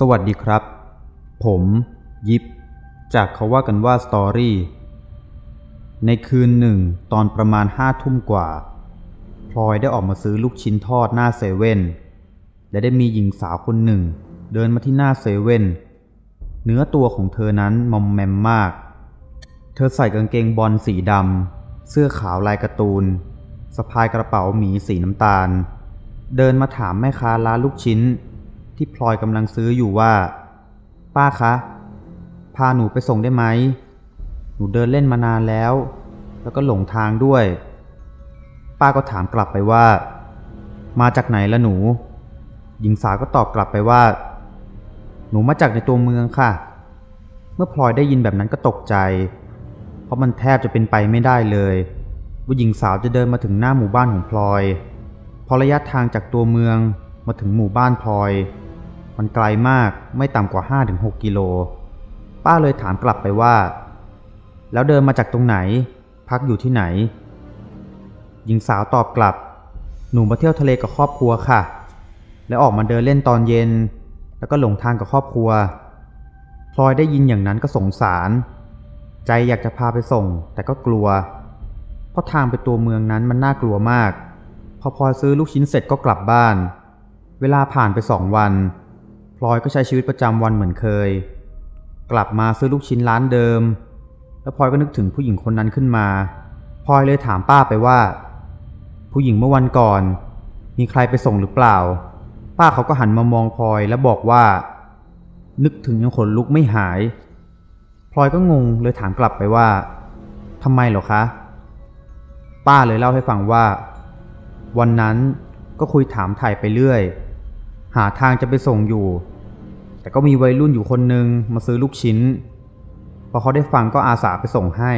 สวัสดีครับ ผม ยิปจากเขาว่ากันว่าสตอรี่ ในคืนหนึ่ง ตอนประมาณห้าทุ่มกว่า พลอยได้ออกมาซื้อลูกชิ้นทอดหน้าเซเว่น และได้มีหญิงสาวคนหนึ่ง เดินมาที่หน้าเซเว่น เนื้อตัวของเธอนั้นมอมแมมมาก เธอใส่กางเกงบอลสีดำ เสื้อขาวลายการ์ตูน สะพายกระเป๋าหมีสีน้ำตาล เดินมาถามแม่ค้าร้านลูกชิ้น ที่พลอยกำลังซื้ออยู่ว่า ป้าคะ พาหนูไปส่งได้ไหม หนูเดินเล่นมานานแล้ว แล้วก็หลงทางด้วย ป้าก็ถามกลับไปว่า มาจากไหนละหนู หญิงสาวก็ตอบกลับไปว่า หนูมาจากในตัวเมืองค่ะ เมื่อพลอยได้ยินแบบนั้นก็ตกใจ เพราะมันแทบจะเป็นไปไม่ได้เลยว่าหญิงสาวจะเดินมาถึงหน้าหมู่บ้านของพลอยพราะระยะทางจากตัวเมืองมาถึงหมู่บ้านพลอย มันไกลมากไม่ต่ำกว่า 5-6 กิโล ป้าเลยถามกลับไปว่า แล้วเดินมาจากตรงไหน พักอยู่ที่ไหน หญิงสาวตอบกลับ หนูมาเที่ยวทะเลกับครอบครัวค่ะ แล้วออกมาเดินเล่นตอนเย็น แล้วก็หลงทางกับครอบครัว พลอยได้ยินอย่างนั้นก็สงสาร ใจอยากจะพาไปส่ง แต่ก็กลัว เพราะทางไปตัวเมืองนั้นมันน่ากลัวมาก พอพลอยซื้อลูกชิ้นเสร็จก็กลับบ้าน เวลาผ่านไปสองวัน ลอยก็ใช้ชีวิตประจำวันเหมือนเคย กลับมาซื้อลูกชิ้นร้านเดิม แล้วพลอยก็นึกถึงผู้หญิงคนนั้นขึ้นมาพลอยเลยถามป้าไปว่า ผู้หญิงเมื่อวันก่อน มีใครไปส่งหรือเปล่า ป้าเขาก็หันมามองพลอยแล้วบอกว่า นึกถึงยังขนลุกไม่หายพลอยก็งงเลยถามกลับไปว่าทำไมเหรอคะ ป้าเลยเล่าให้ฟังว่า วันนั้นก็คุยถามถ่ายไปเรื่อย หาทางจะไปส่งอยู่ แต่ก็มีวัยรุ่นอยู่คนหนึ่งมาซื้อลูกชิ้น พอเขาได้ฟังก็อาสาไปส่งให้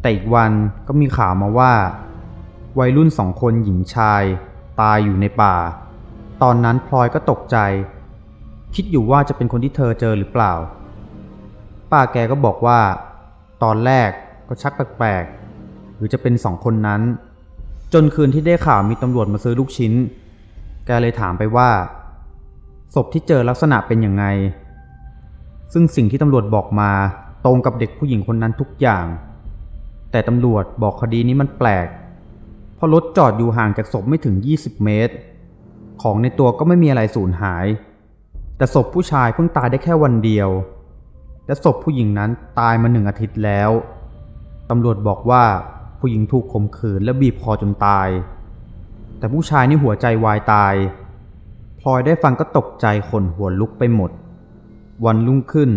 แต่อีกวันก็มีข่าวมาว่า วัยรุ่นสองคนหญิงชาย ตายอยู่ในป่า ตอนนั้นพลอยก็ตกใจ คิดอยู่ว่าจะเป็นคนที่เธอเจอหรือเปล่า ป้าแกก็บอกว่า ตอนแรกก็ชักแปลกๆ หรือจะเป็นสองคนนั้น จนคืนที่ได้ข่าวมีตำรวจมาซื้อลูกชิ้น แกเลยถามไปว่า ศพที่เจอลักษณะเป็นยังไง ซึ่งสิ่งที่ตำรวจบอกมาตรงกับเด็กผู้หญิงคนนั้นทุกอย่าง แต่ตำรวจบอกคดีนี้มันแปลก เพราะรถจอดอยู่ห่างจากศพไม่ถึง 20 เมตร ของในตัวก็ไม่มีอะไรสูญหาย แต่ศพผู้ชายเพิ่งตายได้แค่วันเดียว และศพผู้หญิงนั้นตายมาหนึ่งอาทิตย์แล้ว ตำรวจบอกว่าผู้หญิงถูกข่มขืนและบีบคอจนตาย แต่ผู้ชายนี่หัวใจวายตาย พลอยได้ฟังก็ตกใจขนหัวลุกไปหมด วันรุ่งขึ้น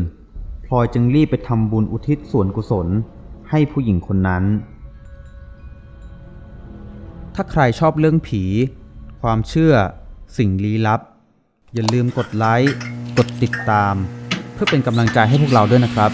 พลอยจึงรีบไปทำบุญอุทิศส่วนกุศลให้ผู้หญิงคนนั้น ถ้าใครชอบเรื่องผี ความเชื่อ สิ่งลี้ลับ อย่าลืมกดไลค์ กดติดตาม เพื่อเป็นกำลังใจให้พวกเราด้วยนะครับ